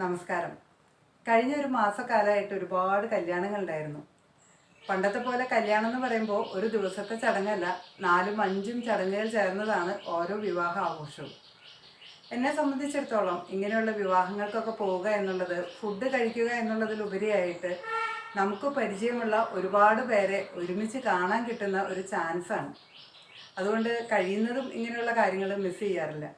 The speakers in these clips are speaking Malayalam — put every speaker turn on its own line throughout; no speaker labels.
നമസ്കാരം. കഴിഞ്ഞ ഒരു മാസക്കാലമായിട്ട് ഒരുപാട് കല്യാണങ്ങളുണ്ടായിരുന്നു പണ്ടത്തെ പോലെ കല്യാണം എന്ന് പറയുമ്പോൾ ഒരു ദിവസത്തെ ചടങ്ങല്ല നാലും അഞ്ചും ചടങ്ങുകൾ ചേർന്നതാണ് ഓരോ വിവാഹ ആഘോഷവും. എന്നെ സംബന്ധിച്ചിടത്തോളം ഇങ്ങനെയുള്ള വിവാഹങ്ങൾക്കൊക്കെ പോവുക എന്നുള്ളത് ഫുഡ് കഴിക്കുക എന്നുള്ളതിലുപരിയായിട്ട് നമുക്ക് പരിചയമുള്ള ഒരുപാട് പേരെ ഒരുമിച്ച് കാണാൻ കിട്ടുന്ന ഒരു ചാൻസാണ്. അതുകൊണ്ട് കഴിയുന്നതും ഇങ്ങനെയുള്ള കാര്യങ്ങൾ മിസ് ചെയ്യാറില്ല.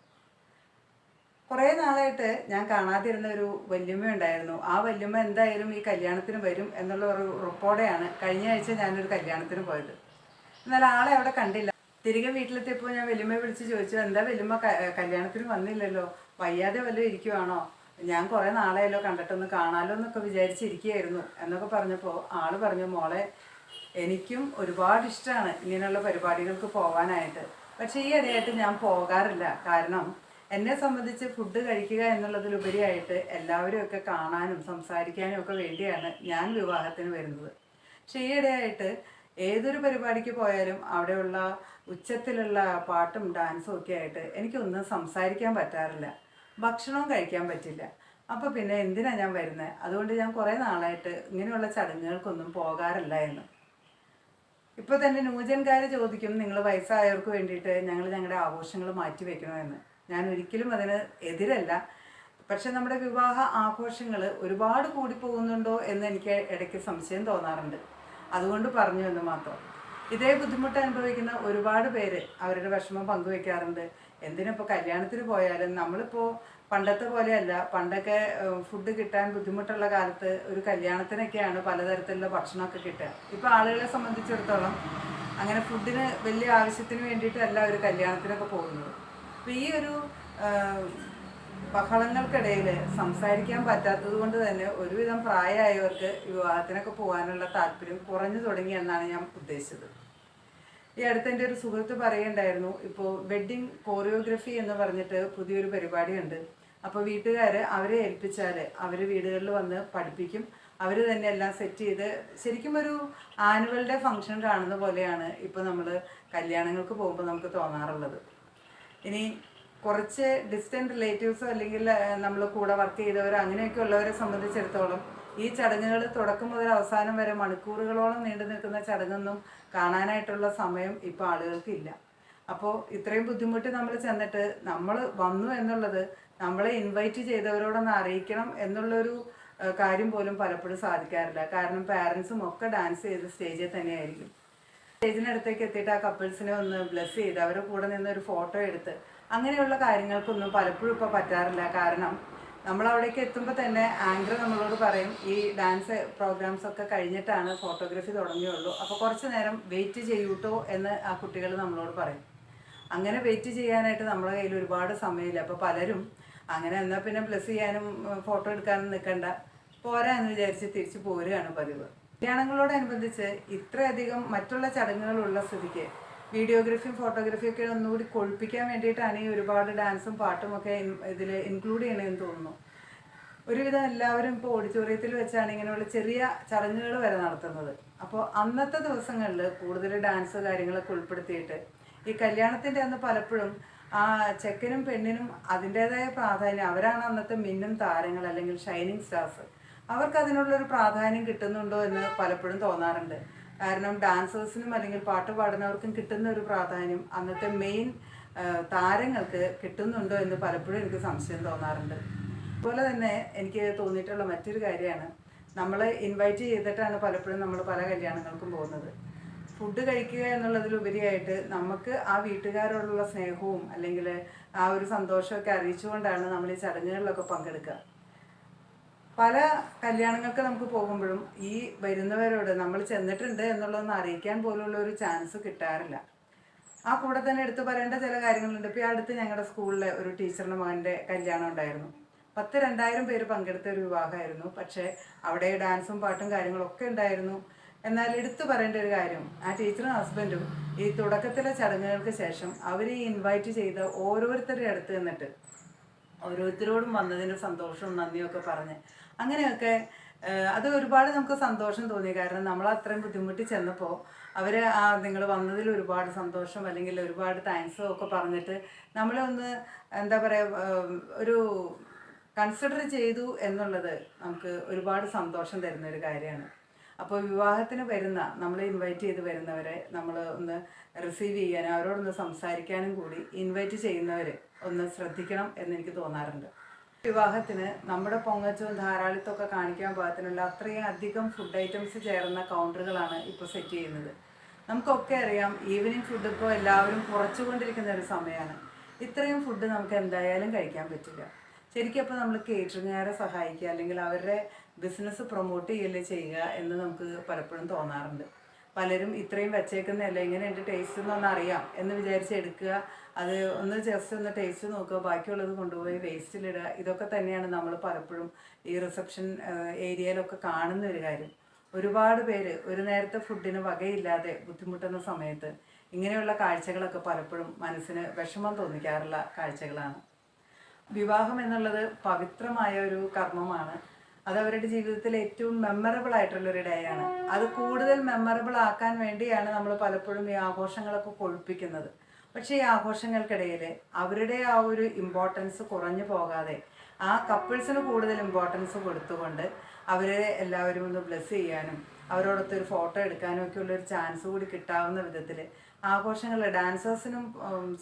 കുറേ നാളായിട്ട് ഞാൻ കാണാതിരുന്ന ഒരു വല്യമ്മ ഉണ്ടായിരുന്നു. ആ വല്യമ്മ എന്തായാലും ഈ കല്യാണത്തിന് വരും എന്നുള്ള ഒരു ഉറപ്പോടെയാണ് കഴിഞ്ഞ ആഴ്ച ഞാനൊരു കല്യാണത്തിന് പോയത്. എന്നാൽ ആളെ അവിടെ കണ്ടില്ല. തിരികെ വീട്ടിലെത്തിയപ്പോൾ ഞാൻ വല്യമ്മയെ വിളിച്ച് ചോദിച്ചു എന്താ വല്യമ്മ കല്യാണത്തിന് വന്നില്ലല്ലോ? വയ്യാതെ വല്ലതും ഇരിക്കുവാണോ? ഞാൻ കുറേ നാളെയല്ലോ കണ്ടിട്ടൊന്ന് കാണാലോ എന്നൊക്കെ വിചാരിച്ചിരിക്കുകയായിരുന്നു. എന്നൊക്കെ പറഞ്ഞപ്പോൾ ആൾ പറഞ്ഞു മോളെ എനിക്കും ഒരുപാട് ഇഷ്ടമാണ് ഇങ്ങനെയുള്ള പരിപാടികൾക്ക് പോകാനായിട്ട് പക്ഷേ ഈ ഇടയായിട്ട് ഞാൻ പോകാറില്ല. കാരണം എന്നെ സംബന്ധിച്ച് ഫുഡ് കഴിക്കുക എന്നുള്ളതിലുപരിയായിട്ട് എല്ലാവരും ഒക്കെ കാണാനും സംസാരിക്കാനും ഒക്കെ വേണ്ടിയാണ് ഞാൻ വിവാഹത്തിന് വരുന്നത്. പക്ഷേ ഈയിടെയായിട്ട് ഏതൊരു പരിപാടിക്ക് പോയാലും അവിടെയുള്ള ഉച്ചത്തിലുള്ള പാട്ടും ഡാൻസും ഒക്കെ ആയിട്ട് എനിക്കൊന്നും സംസാരിക്കാൻ പറ്റാറില്ല. ഭക്ഷണവും കഴിക്കാൻ പറ്റില്ല. അപ്പോൾ പിന്നെ എന്തിനാണ് ഞാൻ വരുന്നത് അതുകൊണ്ട് ഞാൻ കുറേ നാളായിട്ട് ഇങ്ങനെയുള്ള ചടങ്ങുകൾക്കൊന്നും പോകാറില്ല എന്ന്. ഇപ്പോൾ തന്നെ നൂജൻകാർ ചോദിക്കും നിങ്ങൾ വയസ്സായവർക്ക് വേണ്ടിയിട്ട് ഞങ്ങൾ ഞങ്ങളുടെ ആഘോഷങ്ങൾ മാറ്റി വെക്കണമെന്ന് ഞാൻ ഒരിക്കലും അതിന് എതിരല്ല. പക്ഷെ നമ്മുടെ വിവാഹ ആഘോഷങ്ങൾ ഒരുപാട് കൂടി പോകുന്നുണ്ടോ എന്ന് എനിക്ക് ഇടയ്ക്ക് സംശയം തോന്നാറുണ്ട്. അതുകൊണ്ട് പറഞ്ഞു എന്ന് മാത്രം. ഇതേ ബുദ്ധിമുട്ട് അനുഭവിക്കുന്ന ഒരുപാട് പേര് അവരുടെ വിഷമം പങ്കുവെക്കാറുണ്ട്. എന്തിനിപ്പോൾ കല്യാണത്തിന് പോയാലും നമ്മളിപ്പോൾ പണ്ടത്തെ പോലെയല്ല. പണ്ടൊക്കെ ഫുഡ് കിട്ടാൻ ബുദ്ധിമുട്ടുള്ള കാലത്ത് ഒരു കല്യാണത്തിനൊക്കെയാണ് പലതരത്തിലുള്ള ഭക്ഷണമൊക്കെ കിട്ടുക. ഇപ്പോൾ ആളുകളെ സംബന്ധിച്ചിടത്തോളം അങ്ങനെ ഫുഡിന് വലിയ ആവശ്യത്തിന് വേണ്ടിയിട്ടല്ല ഒരു കല്യാണത്തിനൊക്കെ പോകുന്നത്. അപ്പോൾ ഈ ഒരു ബഹളങ്ങൾക്കിടയിൽ സംസാരിക്കാൻ പറ്റാത്തത് കൊണ്ട് തന്നെ ഒരുവിധം പ്രായമായവർക്ക് വിവാഹത്തിനൊക്കെ പോകാനുള്ള താല്പര്യം കുറഞ്ഞു തുടങ്ങി എന്നാണ് ഞാൻ ഉദ്ദേശിച്ചത്. ഈ അടുത്ത് എന്റെ ഒരു സുഹൃത്ത് പറയുണ്ടായിരുന്നു ഇപ്പോൾ വെഡ്ഡിങ് കോറിയോഗ്രഫി എന്ന് പറഞ്ഞിട്ട് പുതിയൊരു പരിപാടിയുണ്ട്. അപ്പോൾ വീട്ടുകാർ അവരെ ഏൽപ്പിച്ചാൽ അവർ വീടുകളിൽ വന്ന് പഠിപ്പിക്കും. അവർ തന്നെ എല്ലാം സെറ്റ് ചെയ്ത് ശരിക്കും ഒരു ആനുവൽ ഡേ ഫംഗ്ഷൻ കാണുന്ന പോലെയാണ് ഇപ്പോൾ നമ്മൾ കല്യാണങ്ങൾക്ക് പോകുമ്പോൾ നമുക്ക് തോന്നാറുള്ളത്. ഇനി കുറച്ച് ഡിസ്റ്റന്റ് റിലേറ്റീവ്സോ അല്ലെങ്കിൽ നമ്മൾ കൂടെ വർക്ക് ചെയ്തവരോ അങ്ങനെയൊക്കെ ഉള്ളവരെ സംബന്ധിച്ചിടത്തോളം ഈ ചടങ്ങുകൾ തുടക്കം മുതൽ അവസാനം വരെ മണിക്കൂറുകളോളം നീണ്ടു നിൽക്കുന്ന ചടങ്ങൊന്നും കാണാനായിട്ടുള്ള സമയം ഇപ്പോൾ ആളുകൾക്കില്ല. അപ്പോൾ ഇത്രയും ബുദ്ധിമുട്ട് നമ്മൾ ചെന്നിട്ട് നമ്മൾ വന്നു എന്നുള്ളത് നമ്മളെ ഇൻവൈറ്റ് ചെയ്തവരോടൊന്ന് അറിയിക്കണം എന്നുള്ളൊരു കാര്യം പോലും പലപ്പോഴും സാധിക്കാറില്ല. കാരണം പാരൻസും ഒക്കെ ഡാൻസ് ചെയ്ത് സ്റ്റേജിൽ തന്നെയായിരിക്കും. സ്റ്റേജിനടുത്തേക്ക് എത്തിയിട്ട് ആ കപ്പിൾസിനെ ഒന്ന് ബ്ലെസ് ചെയ്ത് അവരുടെ കൂടെ നിന്ന് ഒരു ഫോട്ടോ എടുത്ത് അങ്ങനെയുള്ള കാര്യങ്ങൾക്കൊന്നും പലപ്പോഴും ഇപ്പോൾ പറ്റാറില്ല. കാരണം നമ്മൾ അവിടേക്ക് എത്തുമ്പോൾ തന്നെ ആങ്കർ നമ്മളോട് പറയും ഈ ഡാൻസ് പ്രോഗ്രാംസ് ഒക്കെ കഴിഞ്ഞിട്ടാണ് ഫോട്ടോഗ്രാഫി തുടങ്ങിയുള്ളൂ. അപ്പോൾ കുറച്ച് നേരം വെയിറ്റ് ചെയ്യൂട്ടോ എന്ന് ആ കുട്ടികൾ നമ്മളോട് പറയും. അങ്ങനെ വെയിറ്റ് ചെയ്യാനായിട്ട് നമ്മുടെ കയ്യിൽ ഒരുപാട് സമയമില്ല. അപ്പോൾ പലരും അങ്ങനെ എന്നാൽ പിന്നെ ബ്ലസ് ചെയ്യാനും ഫോട്ടോ എടുക്കാനും നിൽക്കണ്ട പോരാ എന്ന് വിചാരിച്ച് തിരിച്ചു പോരുകയാണ് പതിവ്. കല്യാണങ്ങളോടനുബന്ധിച്ച് ഇത്രയധികം മറ്റുള്ള ചടങ്ങുകളുള്ള സ്ഥിതിക്ക് വീഡിയോഗ്രാഫിയും ഫോട്ടോഗ്രാഫിയും ഒക്കെ ഒന്നുകൂടി കൊഴുപ്പിക്കാൻ വേണ്ടിയിട്ടാണ് ഈ ഒരുപാട് ഡാൻസും പാട്ടും ഒക്കെ ഇതിൽ ഇൻക്ലൂഡ് ചെയ്യണമെന്ന് തോന്നുന്നു. ഒരുവിധം എല്ലാവരും ഇപ്പോൾ ഓഡിറ്റോറിയത്തിൽ വെച്ചാണ് ഇങ്ങനെയുള്ള ചെറിയ ചടങ്ങുകൾ വരെ നടത്തുന്നത്. അപ്പോൾ അന്നത്തെ ദിവസങ്ങളിൽ കൂടുതൽ ഡാൻസ് കാര്യങ്ങളൊക്കെ ഉൾപ്പെടുത്തിയിട്ട് ഈ കല്യാണത്തിന്റെ അന്ന് പലപ്പോഴും ആ ചെക്കനും പെണ്ണിനും അതിന്റേതായ പ്രാധാന്യം. അവരാണ് അന്നത്തെ മിന്നും താരങ്ങൾ അല്ലെങ്കിൽ ഷൈനിങ് സ്റ്റാർസ് അവർക്ക് അതിനുള്ളൊരു പ്രാധാന്യം കിട്ടുന്നുണ്ടോ എന്ന് പലപ്പോഴും തോന്നാറുണ്ട്. കാരണം ഡാൻസേഴ്സിനും അല്ലെങ്കിൽ പാട്ട് പാടുന്നവർക്കും കിട്ടുന്ന ഒരു പ്രാധാന്യം അന്നത്തെ മെയിൻ താരങ്ങൾക്ക് കിട്ടുന്നുണ്ടോ എന്ന് പലപ്പോഴും എനിക്ക് സംശയം തോന്നാറുണ്ട്. അതുപോലെ തന്നെ എനിക്ക് തോന്നിയിട്ടുള്ള മറ്റൊരു കാര്യമാണ്. നമ്മൾ ഇൻവൈറ്റ് ചെയ്തിട്ടാണ് പലപ്പോഴും നമ്മൾ പല കല്യാണങ്ങൾക്കും പോകുന്നത്. ഫുഡ് കഴിക്കുക എന്നുള്ളതിലുപരിയായിട്ട് നമുക്ക് ആ വീട്ടുകാരോടുള്ള സ്നേഹവും അല്ലെങ്കിൽ ആ ഒരു സന്തോഷമൊക്കെ അറിയിച്ചുകൊണ്ടാണ് നമ്മൾ ഈ ചടങ്ങുകളിലൊക്കെ പങ്കെടുക്കുക. പല കല്യാണങ്ങൾക്ക് നമുക്ക് പോകുമ്പോഴും ഈ വരുന്നവരോട് നമ്മൾ ചെന്നിട്ടുണ്ട് എന്നുള്ളതൊന്ന് അറിയിക്കാൻ പോലുള്ള ഒരു ചാൻസ് കിട്ടാറില്ല. ആ കൂടെ തന്നെ എടുത്തു പറയേണ്ട ചില കാര്യങ്ങളുണ്ട്. ഇപ്പോൾ ഈ അടുത്ത് ഞങ്ങളുടെ സ്കൂളിലെ ഒരു ടീച്ചറിന്റെ മകന്റെ കല്യാണം ഉണ്ടായിരുന്നു. പത്ത് രണ്ടായിരം പേര് പങ്കെടുത്ത ഒരു വിവാഹമായിരുന്നു. പക്ഷേ അവിടെ ഡാൻസും പാട്ടും കാര്യങ്ങളൊക്കെ ഉണ്ടായിരുന്നു. എന്നാൽ എടുത്തു പറയേണ്ട ഒരു കാര്യം ആ ടീച്ചറും ഹസ്ബൻഡും ഈ തുടക്കത്തിലെ ചടങ്ങുകൾക്ക് ശേഷം അവർ ഈ ഇൻവൈറ്റ് ചെയ്ത ഓരോരുത്തരുടെ അടുത്ത് നിന്നിട്ട് ഓരോരുത്തരോടും വന്നതിന്റെ സന്തോഷവും നന്ദിയും ഒക്കെ പറഞ്ഞ്. അങ്ങനെയൊക്കെ അത് ഒരുപാട് നമുക്ക് സന്തോഷം തോന്നി. കാരണം നമ്മൾ അത്രയും ബുദ്ധിമുട്ടി ചെന്നപ്പോൾ അവർ ആ നിങ്ങൾ വന്നതിൽ ഒരുപാട് സന്തോഷം അല്ലെങ്കിൽ ഒരുപാട് താങ്ക്സും ഒക്കെ പറഞ്ഞിട്ട് നമ്മളെ ഒന്ന് എന്താ പറയുക ഒരു കൺസിഡർ ചെയ്തു എന്നുള്ളത് നമുക്ക് ഒരുപാട് സന്തോഷം തരുന്ന ഒരു കാര്യമാണ്. അപ്പോൾ വിവാഹത്തിന് വരുന്ന നമ്മൾ ഇൻവൈറ്റ് ചെയ്ത് വരുന്നവരെ നമ്മൾ ഒന്ന് റിസീവ് ചെയ്യാനും അവരോടൊന്ന് സംസാരിക്കാനും കൂടി ഇൻവൈറ്റ് ചെയ്യുന്നവർ ഒന്ന് ശ്രദ്ധിക്കണം എന്നെനിക്ക് തോന്നാറുണ്ട്. വിവാഹത്തിന് നമ്മുടെ പൊങ്ങച്ചവും ധാരാളിത്തമൊക്കെ കാണിക്കാൻ പാകത്തിനുള്ള അത്രയും അധികം ഫുഡ് ഐറ്റംസ് ചേർന്ന കൗണ്ടറുകളാണ് ഇപ്പോൾ സെറ്റ് ചെയ്യുന്നത്. നമുക്കൊക്കെ അറിയാം ഈവനിങ് ഫുഡ് ഇപ്പോൾ എല്ലാവരും കുറച്ചുകൊണ്ടിരിക്കുന്ന ഒരു സമയമാണ് ഇത്രയും ഫുഡ് നമുക്ക് എന്തായാലും കഴിക്കാൻ പറ്റില്ല. ശരിക്കും അപ്പോൾ നമ്മൾ കേറ്ററിങ്ങുകാരെ സഹായിക്കുക അല്ലെങ്കിൽ അവരുടെ ബിസിനസ് പ്രൊമോട്ട് ചെയ്യല്ലേ ചെയ്യുക എന്ന് നമുക്ക് പലപ്പോഴും തോന്നാറുണ്ട്. പലരും ഇത്രയും വെച്ചേക്കുന്നതല്ല എങ്ങനെയുണ്ട് ടേസ്റ്റ് എന്നൊന്ന് അറിയാം എന്ന് വിചാരിച്ച് എടുക്കുക. അത് ഒന്ന് ജസ്റ്റ് ഒന്ന് ടേസ്റ്റ് നോക്കുക ബാക്കിയുള്ളത് കൊണ്ടുപോയി വേസ്റ്റിലിടുക ഇതൊക്കെ തന്നെയാണ് നമ്മൾ പലപ്പോഴും ഈ റിസപ്ഷൻ ഏരിയയിലൊക്കെ കാണുന്ന ഒരു കാര്യം. ഒരുപാട് പേര് ഒരു നേരത്തെ ഫുഡിന് വകയില്ലാതെ ബുദ്ധിമുട്ടുന്ന സമയത്ത് ഇങ്ങനെയുള്ള കാഴ്ചകളൊക്കെ പലപ്പോഴും മനസ്സിന് വിഷമം തോന്നിക്കാറുള്ള കാഴ്ചകളാണ്. വിവാഹം എന്നുള്ളത് പവിത്രമായ ഒരു കർമ്മമാണ്. അത് അവരുടെ ജീവിതത്തിൽ ഏറ്റവും മെമ്മറബിൾ ആയിട്ടുള്ള ഒരു ഡേ ആണ്. അത് കൂടുതൽ മെമ്മറബിൾ ആക്കാൻ വേണ്ടിയാണ് നമ്മൾ പലപ്പോഴും ഈ ആഘോഷങ്ങളൊക്കെ കൊഴുപ്പിക്കുന്നത്. പക്ഷേ ഈ ആഘോഷങ്ങൾക്കിടയിൽ അവരുടെ ആ ഒരു ഇമ്പോർട്ടൻസ് കുറഞ്ഞു പോകാതെ ആ കപ്പിൾസിന് കൂടുതൽ ഇമ്പോർട്ടൻസ് കൊടുത്തുകൊണ്ട് അവരെ എല്ലാവരും ഒന്ന് ബ്ലെസ് ചെയ്യാനും അവരോടൊത്ത് ഒരു ഫോട്ടോ എടുക്കാനും ഒക്കെ ഉള്ള ഒരു ചാൻസ് കൂടി കിട്ടാവുന്ന വിധത്തിൽ ആഘോഷങ്ങൾ ഡാൻസേഴ്സിനും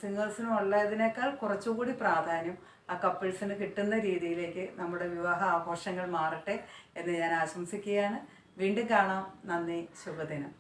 സിംഗേഴ്സിനും ഉള്ളതിനേക്കാൾ കുറച്ചുകൂടി പ്രാധാന്യം ആ കപ്പിൾസിന് കിട്ടുന്ന രീതിയിലേക്ക് നമ്മുടെ വിവാഹ ആഘോഷങ്ങൾ മാറട്ടെ എന്ന് ഞാൻ ആശംസിക്കുകയാണ്. വീണ്ടും കാണാം. നന്ദി. ശുഭദിനം.